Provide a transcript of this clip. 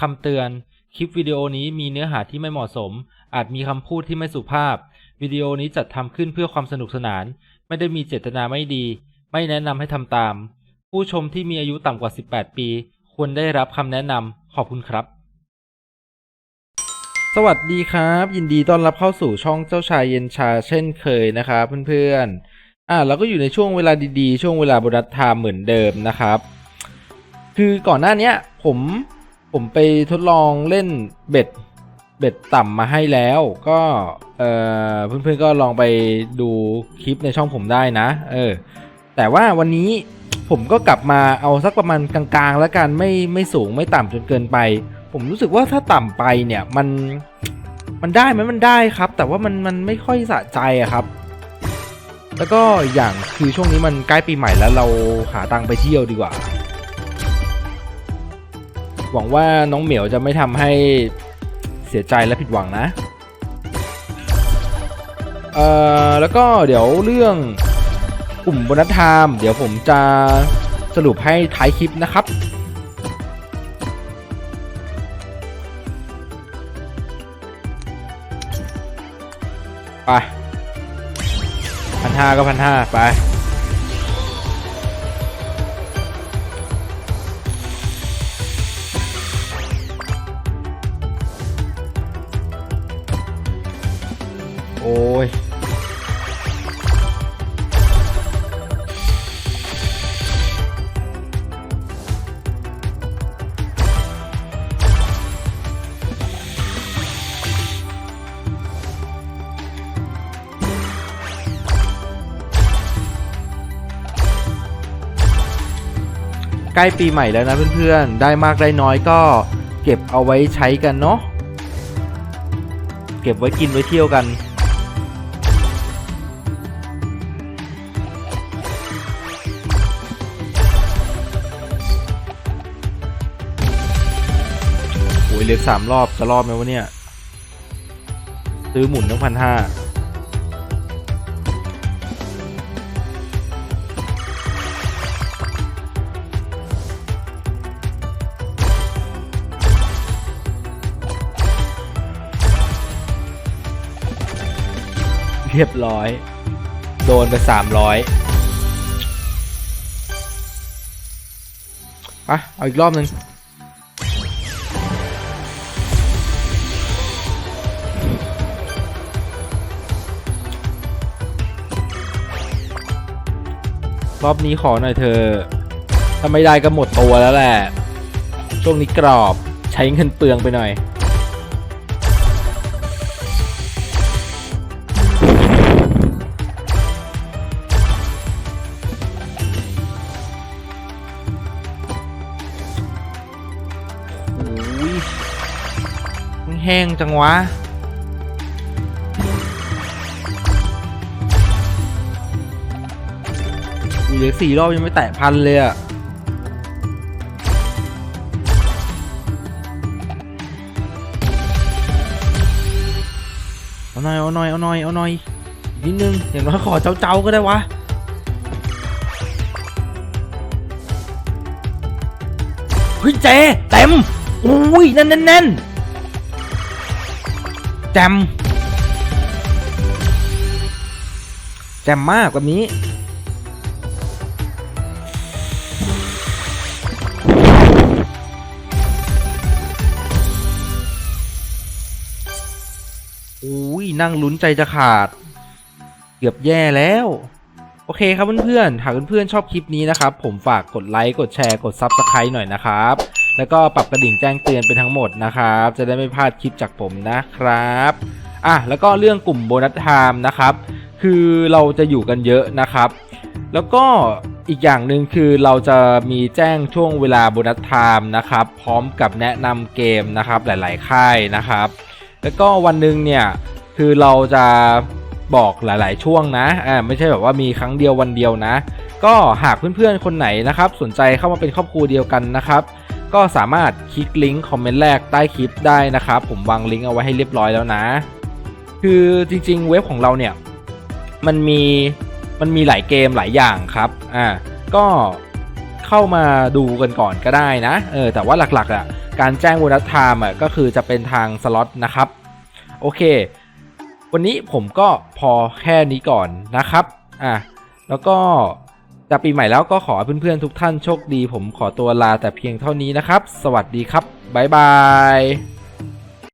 คำเตือน คลิปวิดีโอนี้มีเนื้อหาที่ไม่เหมาะสม อาจมีคำพูดที่ไม่สุภาพ วิดีโอนี้จัดทำขึ้นเพื่อความสนุกสนาน ไม่ได้มีเจตนาไม่ดี ไม่แนะนำให้ทำตาม ผู้ชมที่มีอายุต่ำกว่า 18 ปี ควรได้รับคำแนะนำขอบคุณครับ สวัสดีครับ ยินดีต้อนรับเข้าสู่ช่องเจ้าชายเย็นชาเช่นเคยนะครับเพื่อนๆอ่าเราก็อยู่ในช่วงเวลาดีๆ ช่วงเวลาบนัสไทม์เหมือนเดิมนะครับ คือก่อนหน้านี้ผม ผมไปทดลองเล่นเบ็ดเบ็ดต่ำมาให้แล้ว ก็เออเพื่อนๆก็ลองไปดูคลิปในช่องผมได้นะ เออ แต่ว่าวันนี้ผมก็กลับมาเอาสักประมาณกลางๆ แล้วกันไม่ไม่สูงไม่ต่ำจนเกินไป ผมรู้สึกว่าถ้าต่ำไปเนี่ยมันมันได้ไหมมันได้ครับ แต่ว่ามันมันไม่ค่อยสะใจอะครับ แล้วก็อย่างคือช่วงนี้มันใกล้ปีใหม่แล้วเราหาตังค์ไปเที่ยวดีกว่า หวังว่าน้องเหมียวจะไม่ทำให้เสียใจและผิดหวังนะ เอ่อ แล้วก็เดี๋ยวเรื่องกลุ่มบนัสไทม์เดี๋ยวผมจะสรุปให้ท้ายคลิปนะครับไปพันห้าก็พันห้าไป ใกล้ปีใหม่แล้วนะเพื่อนๆ ได้มากได้น้อยก็เก็บเอาไว้ใช้กันเนาะ เก็บไว้กินไว้เที่ยวกัน โอ้ยเหลือสามรอบจะรอบไหมวะเนี่ย ซื้อหมุนตั้งพันห้า รียบร้อย โดนไปสามร้อยปะเอาอีกรอบหนึ่งรอบนี้ขอหน่อยเธอ ถ้าไม่ได้ก็หมดตัวแล้วแหละ ช่วงนี้กรอบใช้เงินเปลืองไปหน่อย แห้งจังวะ เหลือสี่รอบยังไม่แตะพันเลยอะเอาหน่อย เอาหน่อย เอาหน่อย เอาหน่อย นิดนึง อย่างน้อยขอเจ้าๆก็ได้วะเฮ้ยเจเต็มอุ้ยน่นแน่นแน่น แจมแจมมากแบบนี้ อุ้ยนั่งลุ้นใจจะขาด เกือบแย่แล้ว โอเคครับเพื่อนๆ หากเพื่อนๆชอบคลิปนี้นะครับ ผมฝากกดไลค์ กดแชร์ กด Subscribe หน่อยนะครับ แล้วก็ปรับกระดิ่งแจ้งเตือนเป็นทั้งหมดนะครับ จะได้ไม่พลาดคลิปจากผมนะครับอะแล้วก็เรื่องกลุ่มโบนัสไทม์นะครับ คือเราจะอยู่กันเยอะนะครับ แล้วก็อีกอย่างหนึ่งคือเราจะมีแจ้งช่วงเวลาโบนัสไทม์นะครับ พร้อมกับแนะนำเกมนะครับหลาย ๆ ค่ายนะครับ แล้วก็วันหนึ่งเนี่ยคือเราจะบอกหลาย ๆ ช่วงนะอ่าไม่ใช่แบบว่ามีครั้งเดียววันเดียวนะ ก็หากเพื่อน ๆ คนไหนนะครับ สนใจเข้ามาเป็นครอบครัวเดียวกันนะครับ ก็สามารถคลิกลิงก์คอมเมนต์แรกใต้คลิปได้นะครับผมวางลิงก์เอาไว้ให้เรียบร้อยแล้วนะ คือจริง ๆ เว็บของเราเนี่ยมันมีมันมีหลายเกมหลายอย่างครับอ่าก็เข้ามาดูกันก่อนก็ได้นะเออแต่ว่าหลักๆอะการแจ้งโบนัสไทม์อะก็คือจะเป็นทางสล็อตนะครับโอเค วันนี้ผมก็พอแค่นี้ก่อนนะครับอะแล้วก็ จะปีใหม่แล้วก็ขอเพื่อนๆทุกท่านโชคดี ผมขอตัวลาแต่เพียงเท่านี้นะครับ สวัสดีครับบ๊ายบาย